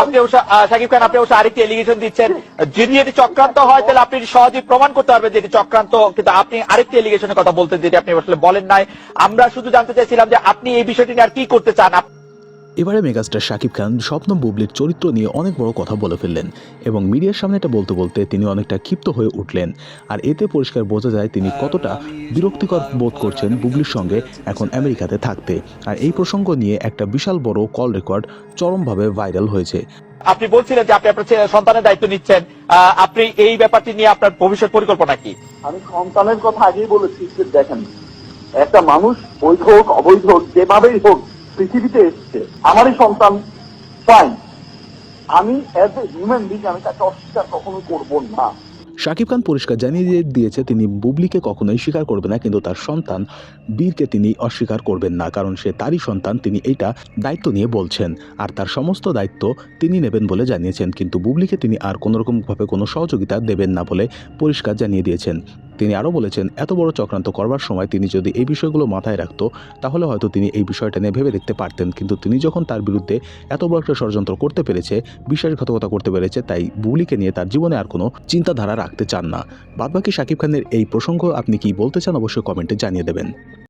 আপনি সাকিব খান, আপনি অবশ্য আরেকটি এলিগেশন দিচ্ছেন। যদি এটি চক্রান্ত হয়, তাহলে আপনি সহজেই প্রমাণ করতে পারবেন যে এটি চক্রান্ত, কিন্তু আপনি আরেকটি এলিগেশনের কথা বলতেন যেটি আপনি আসলে বলেন নাই। আমরা শুধু জানতে চাইছিলাম যে আপনি এই বিষয়টি নিয়ে আর কি করতে চান? এবারে মেগাস্টার শাকিব খান স্বপ্ন বুবলির চরিত্র নিয়ে অনেক বড় কথা বলে ফেললেন এবং মিডিয়ার সামনে এটা বলতে বলতে তিনি অনেকটা ক্ষিপ্ত হয়ে উঠলেন। আর এতে পরিষ্কার বোঝা যায় তিনি কতটা বিরক্তিকর বোধ করছেন বুবলির সঙ্গে এখন আমেরিকাতে থাকতে। আর এই প্রসঙ্গ নিয়ে একটা বিশাল বড় কল রেকর্ড চরমভাবে ভাইরাল হয়েছে। আপনি বলছিলেন যে আপনি আপনার সন্তানের দায়িত্ব নিচ্ছেন। আহ, আপনি এই ব্যাপারটি নিয়ে আপনার ভবিষ্যৎ পরিকল্পনা কি? আমি সন্তানের কথা আগেই বলেছি দেখেন একটা মানুষ বৈধ হোক অবৈধ হোক যেভাবেই হোক পৃথিবীতে এসছে। আমারই সন্তান ফাইন আমি অ্যাজ এ হিউম্যান বিং আমি তাকে অস্বীকার কখনো করব না। শাকিব খান পরিষ্কার জানিয়ে দিয়ে- দিয়েছে, তিনি বুবলিকে কখনোই স্বীকার করবেন না, কিন্তু তার সন্তান বীরকে তিনি অস্বীকার করবেন না, কারণ সে তারই সন্তান, তিনি এইটা দায়িত্ব নিয়ে বলছেন। আর তার সমস্ত দায়িত্ব তিনি নেবেন বলে জানিয়েছেন, কিন্তু বুবলিকে তিনি আর কোনো রকমভাবে কোনো সহযোগিতা দেবেন না বলে পরিষ্কার জানিয়ে দিয়েছেন। তিনি আরও বলেছেন, এত বড় চক্রান্ত করবার সময় তিনি যদি এই বিষয়গুলো মাথায় রাখত, তাহলে হয়তো তিনি এই বিষয়টা নিয়ে ভেবে দেখতে পারতেন। কিন্তু তিনি যখন তার বিরুদ্ধে এত বড় একটা ষড়যন্ত্র করতে পেরেছে, বিশ্বাসঘাতকতা করতে পেরেছে, তাই বুলিকে নিয়ে তার জীবনে আর কোনো চিন্তাধারা রাখতে চান না। বাদবাকি শাকিব খানের এই প্রসঙ্গ আপনি কি বলতে চান, অবশ্যই কমেন্টে জানিয়ে দেবেন।